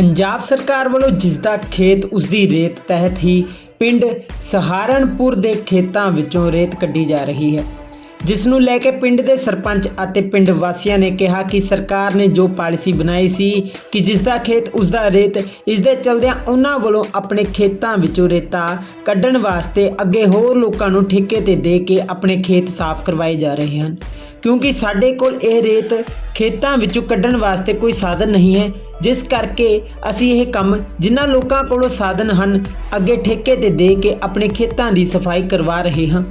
ਪੰਜਾਬ ਸਰਕਾਰ ਵੱਲੋਂ ਜਿਸ ਦਾ ਖੇਤ ਉਸ ਦੀ ਰੇਤ ਤਹਿਤ ਹੀ ਪਿੰਡ ਸਹਾਰਨਪੁਰ ਦੇ ਖੇਤਾਂ ਵਿੱਚੋਂ ਰੇਤ ਕੱਢੀ ਜਾ ਰਹੀ ਹੈ, ਜਿਸ ਨੂੰ ਲੈ ਕੇ ਪਿੰਡ ਦੇ ਸਰਪੰਚ ਅਤੇ ਪਿੰਡ ਵਾਸੀਆਂ ਨੇ ਕਿਹਾ ਕਿ ਸਰਕਾਰ ਨੇ ਜੋ ਪਾਲਿਸੀ ਬਣਾਈ ਸੀ ਕਿ ਜਿਸ ਦਾ ਖੇਤ ਉਸ ਦਾ ਰੇਤ ਇਸ ਦੇ ਚਲਦਿਆਂ ਉਹਨਾਂ ਵੱਲੋਂ ਆਪਣੇ ਖੇਤਾਂ ਵਿੱਚੋਂ ਰੇਤਾ ਕੱਢਣ ਵਾਸਤੇ ਅੱਗੇ ਹੋਰ ਲੋਕਾਂ ਨੂੰ ਠੇਕੇ ਤੇ ਦੇ ਕੇ ਆਪਣੇ ਖੇਤ ਸਾਫ਼ ਕਰਵਾਏ ਜਾ ਰਹੇ ਹਨ। ਕਿਉਂਕਿ ਸਾਡੇ ਕੋਲ ਇਹ ਰੇਤ ਖੇਤਾਂ ਵਿੱਚੋਂ ਕੱਢਣ ਵਾਸਤੇ ਕੋਈ ਸਾਧਨ ਨਹੀਂ ਹੈ ਜਿਸ ਕਰਕੇ ਅਸੀਂ ਇਹ ਕੰਮ ਜਿਨ੍ਹਾਂ ਲੋਕਾਂ ਕੋਲੋਂ ਸਾਧਨ ਹਨ, ਅੱਗੇ ਠੇਕੇ ਤੇ ਦੇ ਕੇ ਆਪਣੇ ਖੇਤਾਂ ਦੀ ਸਫ਼ਾਈ ਕਰਵਾ ਰਹੇ ਹਾਂ।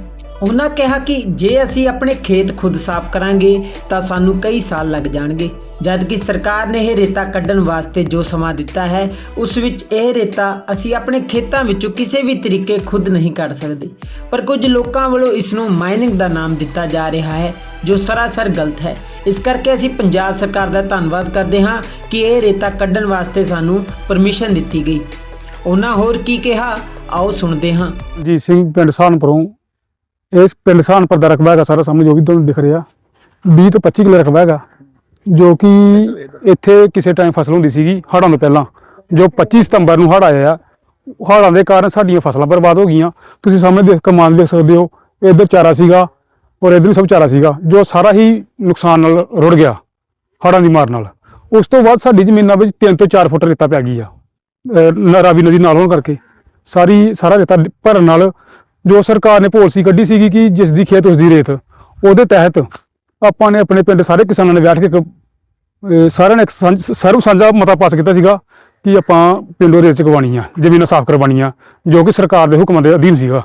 ਉਹਨਾਂ ਕਿਹਾ ਕਿ ਜੇ ਅਸੀਂ ਆਪਣੇ ਖੇਤ ਖੁਦ ਸਾਫ਼ ਕਰਾਂਗੇ, ਤਾਂ ਸਾਨੂੰ ਕਈ ਸਾਲ ਲੱਗ ਜਾਣਗੇ। ਜਦਕਿ ਸਰਕਾਰ ਨੇ ਇਹ ਰੇਤਾ ਕੱਢਣ ਵਾਸਤੇ ਜੋ ਸਮਾਂ ਦਿੱਤਾ ਹੈ, ਉਸ ਵਿੱਚ ਇਹ ਰੇਤਾ ਅਸੀਂ ਆਪਣੇ ਖੇਤਾਂ ਵਿੱਚੋਂ ਕਿਸੇ ਵੀ ਤਰੀਕੇ ਖੁਦ ਨਹੀਂ ਕੱਢ ਸਕਦੇ। ਪਰ ਕੁਝ ਲੋਕਾਂ ਵੱਲੋਂ ਇਸ ਨੂੰ ਮਾਈਨਿੰਗ ਦਾ ਨਾਮ ਦਿੱਤਾ ਜਾ ਰਿਹਾ ਹੈ, ਜੋ ਸਰਾਸਰ ਗਲਤ ਹੈ। ਇਸ ਕਰਕੇ ਅਸੀਂ ਪੰਜਾਬ ਸਰਕਾਰ ਦਾ ਧੰਨਵਾਦ ਕਰਦੇ ਹਾਂ ਕਿ ਇਹ ਰੇਤਾ ਕੱਢਣ ਵਾਸਤੇ ਸਾਨੂੰ ਪਰਮਿਸ਼ਨ ਦਿੱਤੀ ਗਈ। ਉਹਨਾਂ ਹੋਰ ਕੀ ਕਿਹਾ? ਆਓ ਸੁਣਦੇ ਹਾਂ। ਜੀ, ਸਿੰਘ ਪਿੰਡ ਸਾਨਪੁਰੋਂ। ਇਸ ਪਿੰਡ ਸਾਨਪੁਰ ਦਾ ਰਕਬਾ ਹੈਗਾ ਸਾਰਾ ਸਾਹਮਣੇ ਜੋ ਵੀ ਤੁਹਾਨੂੰ ਦਿਖ ਰਿਹਾ। 20 ਤੋਂ 25 ਕਿਲੋ ਰਕਬਾ ਹੈਗਾ, ਜੋ ਕਿ ਇੱਥੇ ਕਿਸੇ ਟਾਈਮ ਫਸਲ ਹੁੰਦੀ ਸੀਗੀ ਹੜ੍ਹਾਂ ਤੋਂ ਪਹਿਲਾਂ। ਜੋ 25 ਸਤੰਬਰ ਨੂੰ ਹੜ੍ਹ ਆਇਆ, ਹੜ੍ਹਾਂ ਦੇ ਕਾਰਨ ਸਾਡੀਆਂ ਫਸਲਾਂ ਬਰਬਾਦ ਹੋ ਗਈਆਂ। ਤੁਸੀਂ ਸਾਹਮਣੇ ਦੇਖ ਕਮਾਨ ਦੇਖ ਸਕਦੇ ਹੋ। ਇੱਧਰ ਚਾਰਾ ਸੀਗਾ ਔਰ ਇੱਧਰ ਵੀ ਸਭ ਚਾਰਾ ਸੀਗਾ ਜੋ ਸਾਰਾ ਹੀ ਨੁਕਸਾਨ ਨਾਲ ਰੁੜ ਗਿਆ ਹੜ੍ਹਾਂ ਦੀ ਮਾਰ ਨਾਲ। ਉਸ ਤੋਂ ਬਾਅਦ ਸਾਡੀ ਜ਼ਮੀਨਾਂ ਵਿੱਚ 3 ਤੋਂ 4 ਫੁੱਟ ਰੇਤਾ ਪੈ ਗਈ ਆ ਅਹ ਰਾਵੀ ਨਦੀ ਨਾਲ ਹੋਣ ਕਰਕੇ। ਸਾਰੀ ਸਾਰਾ ਰੇਤਾ ਭਰਨ ਨਾਲ ਜੋ ਸਰਕਾਰ ਨੇ ਪਾਲਿਸੀ ਕੱਢੀ ਸੀਗੀ ਕਿ ਜਿਸ ਦੀ ਖੇਤ ਉਸ ਦੀ ਰੇਤ ਉਹਦੇ ਤਹਿਤ ਆਪਾਂ ਨੇ ਆਪਣੇ ਪਿੰਡ ਸਾਰੇ ਕਿਸਾਨਾਂ ਨੇ ਬੈਠ ਕੇ ਇੱਕ, ਸਾਰਿਆਂ ਨੇ ਇੱਕ ਸਾਂਝ- ਸਰਵ ਸਾਂਝਾ ਮਤਾ ਪਾਸ ਕੀਤਾ ਸੀਗਾ ਕਿ ਆਪਾਂ ਪਿੰਡੋਂ ਰੇਤ ਚਕਵਾਉਣੀ ਆ ਜ਼ਮੀਨਾਂ ਸਾਫ਼ ਕਰਵਾਉਣੀਆਂ ਜੋ ਕਿ ਸਰਕਾਰ ਦੇ ਹੁਕਮਾਂ ਦੇ ਅਧੀਨ ਸੀਗਾ।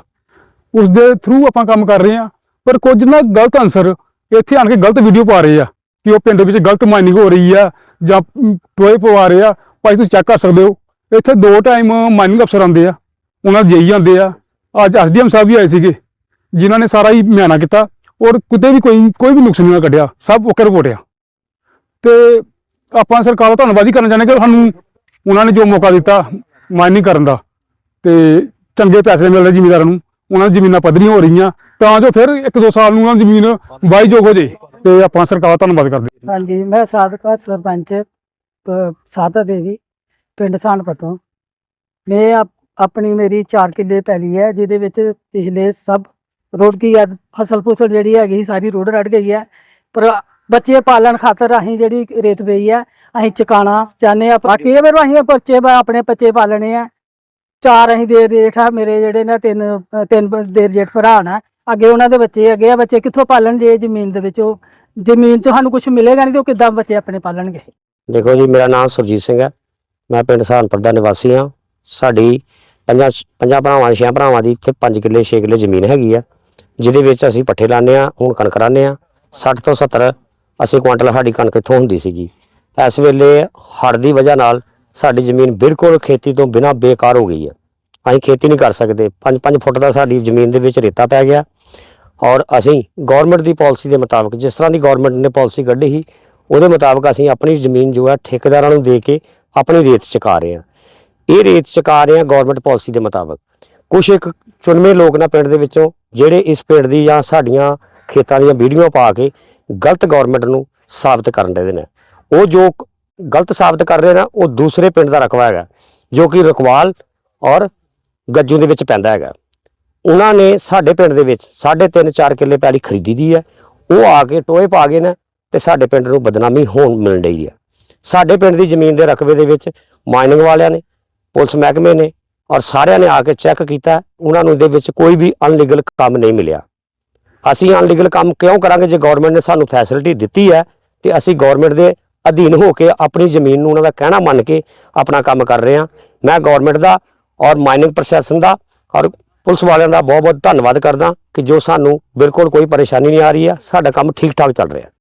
ਉਸ ਦੇ ਥਰੂ ਆਪਾਂ ਕੰਮ ਕਰ ਰਹੇ ਆ ਪਰ ਕੁਝ ਨਾ ਗਲਤ ਅਨਸਰ ਇੱਥੇ ਆਣ ਕੇ ਗਲਤ ਵੀਡੀਓ ਪਾ ਰਹੇ ਆ ਕਿ ਉਹ ਪਿੰਡ ਵਿੱਚ ਗਲਤ ਮਾਈਨਿੰਗ ਹੋ ਰਹੀ ਆ ਜਾਂ ਟੋਏ ਪਵਾ ਰਹੇ ਆ। ਭਾਈ ਤੁਸੀਂ ਚੈੱਕ ਕਰ ਸਕਦੇ ਹੋ। ਇੱਥੇ ਦੋ ਟਾਈਮ ਮਾਈਨਿੰਗ ਅਫਸਰ ਆਉਂਦੇ ਆ। ਉਹਨਾਂ ਦੇ ਜਈ ਆਉਂਦੇ ਆ। ਅੱਜ ਐਸਡੀਐਮ ਸਾਹਿਬ ਵੀ ਆਏ ਸੀਗੇ, ਜਿਨ੍ਹਾਂ ਨੇ ਸਾਰਾ ਹੀ ਮਿਆਨਾ ਕੀਤਾ ਔਰ ਕਿਤੇ ਵੀ ਕੋਈ ਕੋਈ ਵੀ ਨੁਕਸ ਨਹੀਂ ਕੱਢਿਆ। ਸਭ ਓਕੇ ਰਿਪੋਰਟ ਆ। ਤੇ ਆਪਾਂ ਸਰਕਾਰ ਦਾ ਧੰਨਵਾਦ ਹੀ ਕਰਨਾ ਚਾਹੁੰਦੇ ਕਿ ਸਾਨੂੰ ਉਹਨਾਂ ਨੇ ਜੋ ਮੌਕਾ ਦਿੱਤਾ ਮਾਈਨਿੰਗ ਕਰਨ ਦਾ ਤੇ ਚੰਗੇ ਪੈਸੇ ਮਿਲ ਰਹੇ ਜ਼ਿਮੀਂਦਾਰਾਂ ਨੂੰ। ਉਹਨਾਂ ਦੀ ਜ਼ਮੀਨਾਂ ਪੱਧਰੀਆਂ ਹੋ ਰਹੀਆਂ। ਤਾਂ ਜੋ ਫਿਰ ਇੱਕ ਦੋ ਸਾਲ ਨੂੰ ਉਹਨਾਂ ਦੀ ਜ਼ਮੀਨ ਵਾਹੀਯੋਗ ਹੋ ਜੇ ਤੇ ਆਪਾਂ ਸਰਕਾਰ ਦਾ ਧੰਨਵਾਦ ਕਰਦੇ ਹਾਂਜੀ ਮੈਂ ਸਾਬਕਾ ਸਰਪੰਚ ਅ, ਸਾਦਾ ਦੇਵੀ ਪਿੰਡ ਸਾਨਪੁਰ ਤੋਂ ਮੈਂ ਆਪ- ਆਪਣੀ ਮੇਰੀ 4 ਕਿੱਲੇ ਪੈਲੀ ਹੈ ਜਿਹਦੇ ਵਿੱਚ ਪਿਛਲੇ ਸਭ ਰੋੜ ਗਈ ਹੈ ਫਸਲ ਫੁਸਲ ਜਿਹੜੀ ਹੈਗੀ ਸਾਰੀ ਰੋੜ ਰੜ ਗਈ ਹੈ। ਪਰ ਬੱਚੇ ਪਾਲਣ ਖਾਤਰ ਅਸੀਂ ਜਿਹੜੀ ਰੇਤ ਪਈ ਹੈ ਅਸੀਂ ਚਕਾਣਾ ਚਾਹੁੰਦੇ ਆ ਬਾਕੀ ਇਹ ਫਿਰ ਅਸੀਂ ਬੱਚੇ ਬ- ਆਪਣੇ ਬੱਚੇ ਪਾਲਣੇ ਆ। ਚਾਰ ਅਸੀਂ ਦੇਰ ਜੇਠ ਆ ਮੇਰੇ ਜਿਹੜੇ ਨੇ ਤਿੰਨ ਤਿੰਨ ਬ- ਦੇਰ ਜੇਠ ਭਰਾ ਨਾ। ਅੱਗੇ ਉਹਨਾਂ ਦੇ ਬੱਚੇ ਅੱਗੇ ਆ, ਬੱਚੇ ਕਿੱਥੋਂ ਪਾਲਣ ਜੇ ਜ਼ਮੀਨ ਦੇ ਵਿੱਚ? ਉਹ ਜ਼ਮੀਨ 'ਚ ਸਾਨੂੰ ਕੁਝ ਮਿਲੇਗਾ ਨਹੀਂ ਤੇ ਉਹ ਕਿੱਦਾਂ ਬੱਚੇ ਆਪਣੇ ਪਾਲਣਗੇ? ਦੇਖੋ ਜੀ, ਮੇਰਾ ਨਾਮ ਸੁਰਜੀਤ ਸਿੰਘ ਹੈ। ਮੈਂ ਪਿੰਡ ਸਹਾਰਨਪੁਰ ਦਾ ਨਿਵਾਸੀ ਹਾਂ। ਸਾਡੀ ਪੰਜਾਂ ਪੰਜਾਂ ਭਰਾਵਾਂ ਛੇ ਭਰਾਵਾਂ ਦੀ ਇੱਥੇ 5 ਕਿੱਲੇ 6 ਕਿੱਲੇ ਜ਼ਮੀਨ ਹੈਗੀ ਆ, ਜਿਹਦੇ ਵਿੱਚ ਅਸੀਂ ਪੱਠੇ ਲਾਉਂਦੇ ਆ ਹੁਣ ਕਣਕ ਰਾਂਦੇ ਆ 60 ਤੋਂ 70 80 ਕੁਇੰਟਲ ਸਾਡੀ ਕਣਕ ਇੱਥੋਂ ਹੁੰਦੀ ਸੀਗੀ। ਇਸ ਵੇਲੇ ਹੜ੍ਹ ਦੀ ਵਜ੍ਹਾ ਨਾਲ ਸਾਡੀ ਜ਼ਮੀਨ ਬਿਲਕੁਲ ਖੇਤੀ ਤੋਂ ਬਿਨਾਂ ਬੇਕਾਰ ਹੋ ਗਈ ਹੈ ਅਸੀਂ ਖੇਤੀ ਨਹੀਂ ਕਰ ਸਕਦੇ। 5-5 ਫੁੱਟ ਦਾ ਸਾਡੀ ਜ਼ਮੀਨ ਦੇ ਵਿੱਚ ਰੇਤਾ ਪੈ ਗਿਆ। ਔਰ ਅਸੀਂ ਗਵਰਨਮੈਂਟ ਦੀ ਪਾਲਿਸੀ ਦੇ ਮੁਤਾਬਕ, ਜਿਸ ਤਰ੍ਹਾਂ ਦੀ ਗਵਰਨਮੈਂਟ ਨੇ ਪਾਲਿਸੀ ਕੱਢੀ ਸੀ, ਉਹਦੇ ਮੁਤਾਬਕ ਅਸੀਂ ਆਪਣੀ ਜ਼ਮੀਨ ਜੋ ਹੈ ਠੇਕੇਦਾਰਾਂ ਨੂੰ ਦੇ ਕੇ ਆਪਣੀ ਰੇਤ ਚੁਕਾ ਰਹੇ ਹਾਂ। ਇਹ ਰੇਤ ਚੁਕਾ ਰਹੇ ਹਾਂ ਗਵਰਨਮੈਂਟ ਪਾਲਿਸੀ ਦੇ ਮੁਤਾਬਕ। ਕੁਝ ਇੱਕ ਚੁਣਵੇਂ ਲੋਕ ਨਾ ਪਿੰਡ ਦੇ ਵਿੱਚੋਂ, ਜਿਹੜੇ ਇਸ ਪਿੰਡ ਦੀ ਜਾਂ ਸਾਡੀਆਂ ਖੇਤਾਂ ਦੀਆਂ ਵੀਡੀਓ ਪਾ ਕੇ ਗਲਤ ਗਵਰਨਮੈਂਟ ਨੂੰ ਸਾਬਤ ਕਰਨ ਦੇ ਨੇ। ਉਹ ਜੋ ਗਲਤ ਸਾਬਤ ਕਰ ਰਹੇ ਨਾ ਉਹ ਦੂਸਰੇ ਪਿੰਡ ਦਾ ਰਕਵਾ ਹੈਗਾ, ਜੋ ਕਿ ਰਕਵਾਲ ਔਰ ਗੱਜੂ ਦੇ ਵਿੱਚ ਪੈਂਦਾ ਹੈਗਾ। ਉਹਨਾਂ ਨੇ ਸਾਡੇ ਪਿੰਡ ਦੇ ਵਿੱਚ 3.5 4 ਕਿੱਲੇ ਪੈਲੀ ਖਰੀਦੀ ਦੀ ਹੈ। ਉਹ ਆ ਕੇ ਟੋਏ ਪਾ ਗਏ ਨੇ ਤੇ ਸਾਡੇ ਪਿੰਡ ਨੂੰ ਬਦਨਾਮੀ ਹੋਣ ਮਿਲਣ ਡਈ ਹੈ। ਸਾਡੇ ਪਿੰਡ ਦੀ ਜ਼ਮੀਨ ਦੇ ਰਕਬੇ ਦੇ ਵਿੱਚ ਮਾਈਨਿੰਗ ਵਾਲਿਆਂ ਨੇ, ਪੁਲਿਸ ਮਹਿਕਮੇ ਨੇ ਔਰ ਸਾਰਿਆਂ ਨੇ ਆ ਕੇ ਚੈੱਕ ਕੀਤਾ। ਉਹਨਾਂ ਨੂੰ ਇਹਦੇ ਵਿੱਚ ਕੋਈ ਵੀ ਅਨਲੀਗਲ ਕੰਮ ਨਹੀਂ ਮਿਲਿਆ। ਅਸੀਂ ਅਨਲੀਗਲ ਕੰਮ ਕਿਉਂ ਕਰਾਂਗੇ? ਜੇ ਗਵਰਨਮੈਂਟ ਨੇ ਸਾਨੂੰ ਫੈਸਿਲਿਟੀ ਦਿੱਤੀ ਹੈ ਤੇ ਅਸੀਂ ਗਵਰਨਮੈਂਟ ਦੇ ਅਧੀਨ ਹੋ ਕੇ ਆਪਣੀ ਜ਼ਮੀਨ ਨੂੰ ਉਹਨਾਂ ਦਾ ਕਹਿਣਾ ਮੰਨ ਕੇ ਆਪਣਾ ਕੰਮ ਕਰ ਰਹੇ ਹਾਂ। ਮੈਂ ਗਵਰਨਮੈਂਟ ਦਾ ਔਰ ਮਾਈਨਿੰਗ ਪ੍ਰਸ਼ਾਸਨ ਦਾ ਔਰ ਪੁਲਿਸ ਵਾਲਿਆਂ ਦਾ ਬਹੁਤ ਬਹੁਤ ਧੰਨਵਾਦ ਕਰਦਾ ਕਿ ਜੋ ਸਾਨੂੰ ਬਿਲਕੁਲ ਕੋਈ ਪਰੇਸ਼ਾਨੀ ਨਹੀਂ ਆ ਰਹੀ ਹੈ ਸਾਡਾ ਕੰਮ ਠੀਕ ਠਾਕ ਚੱਲ ਰਿਹਾ।